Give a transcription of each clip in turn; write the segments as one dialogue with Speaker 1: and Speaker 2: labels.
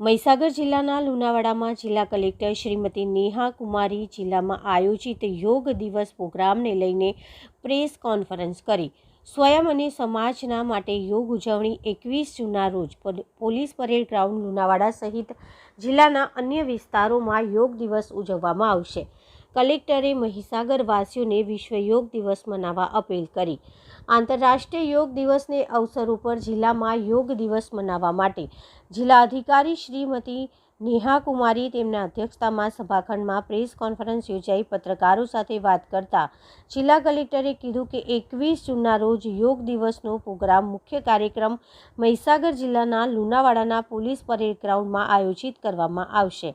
Speaker 1: મહીસાગર જિલ્લાના લુણાવાડામાં જિલ્લા કલેક્ટર શ્રીમતી નેહા કુમારી જિલ્લામાં આયોજિત યોગ દિવસ પ્રોગ્રામને લઈને પ્રેસ કોન્ફરન્સ કરી. સ્વયં અને સમાજના માટે યોગ ઉજવણી એકવીસ જૂનના રોજ પોલ- પોલીસ પરેડ ગ્રાઉન્ડ લુણાવાડા સહિત જિલ્લાના અન્ય વિસ્તારોમાં યોગ દિવસ ઉજવવામાં આવશે. કલેક્ટરે મહીસાગરવાસીઓને વિશ્વ યોગ દિવસ મનાવવા અપીલ કરી. આંતરરાષ્ટ્રીય યોગ દિવસને અવસર ઉપર જિલ્લામાં યોગ દિવસ મનાવવા માટે જિલ્લા અધિકારી શ્રીમતી નેહા કુમારી તેમના અધ્યક્ષતામાં સભાખંડમાં પ્રેસ કોન્ફરન્સ યોજાઈ પત્રકારો સાથે વાત કરતા જિલ્લા કલેક્ટરે કીધું કે એકવીસ જૂનના રોજ યોગ દિવસનો પ્રોગ્રામ મુખ્ય કાર્યક્રમ મહીસાગર જિલ્લાના લુણાવાડાના પોલીસ પરેડ ગ્રાઉન્ડમાં આયોજિત કરવામાં આવશે.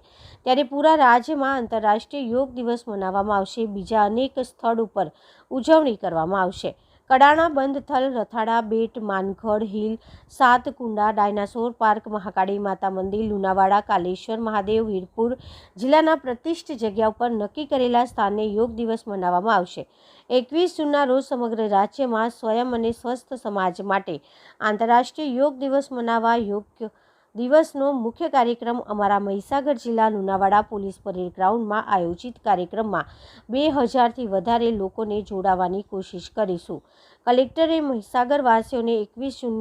Speaker 1: ત્યારે પૂરા રાજ્યમાં આંતરરાષ્ટ્રીય યોગ દિવસ મનાવવામાં આવશે. બીજા અનેક સ્થળ ઉપર ઉજવણી કરવામાં આવશે. કડાણા બંધ Thal Rathada, Bet Mankhad hill Satkunda dinosaur park, Mahakali માતા મંદિર, લુણાવાડા, કાલેશ્વર, મહાદેવ, વીરપુર જિલ્લાના પ્રતિષ્ઠ જગ્યા ઉપર નક્કી કરેલા સ્થાને યોગ દિવસ મનાવવામાં આવશે. એકવીસ જૂનના રોજ સમગ્ર રાજ્યમાં સ્વયં અને સ્વસ્થ સમાજ માટે આંતરરાષ્ટ્રીય યોગ દિવસ મનાવવા યોગ દિવસનો મુખ્ય કાર્યક્રમ અમારા મહીસાગર જિલ્લા લુણાવાડા પોલીસ પરેડ ગ્રાઉન્ડમાં આયોજિત કાર્યક્રમમાં બે હજારથી વધારે લોકોને જોડાવાની કોશિશ કરીશું. કલેક્ટરે મહીસાગરવાસીઓને એકવીસ જૂન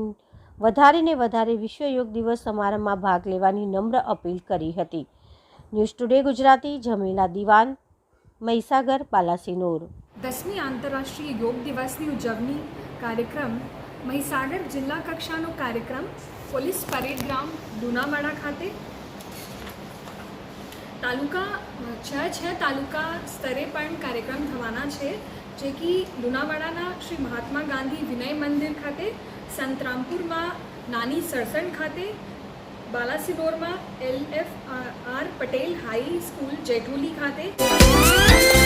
Speaker 1: વધારે વધારે વિશ્વ યોગ દિવસ સમારંભમાં ભાગ લેવાની નમ્ર અપીલ કરી હતી. ન્યૂઝ ટુડે ગુજરાતી, જમીલા દિવાન, મહીસાગર, બાલાસિનોર.
Speaker 2: દસમી આંતરરાષ્ટ્રીય યોગ દિવસની ઉજવણી કાર્યક્રમ મહીસાગર જિલ્લા કક્ષાનો કાર્યક્રમ પોલીસ પરેડ ગ્રામ લુણાવાડા ખાતે. તાલુકા, છ છ તાલુકા સ્તરે પણ કાર્યક્રમ થવાના છે, જે કે લુણાવાડાના શ્રી મહાત્મા ગાંધી વિનય મંદિર ખાતે, સંતરામપુરમાં નાની સરસણ ખાતે, બાલાસિનોરમાં L F R Patel high school Jetholi ખાતે.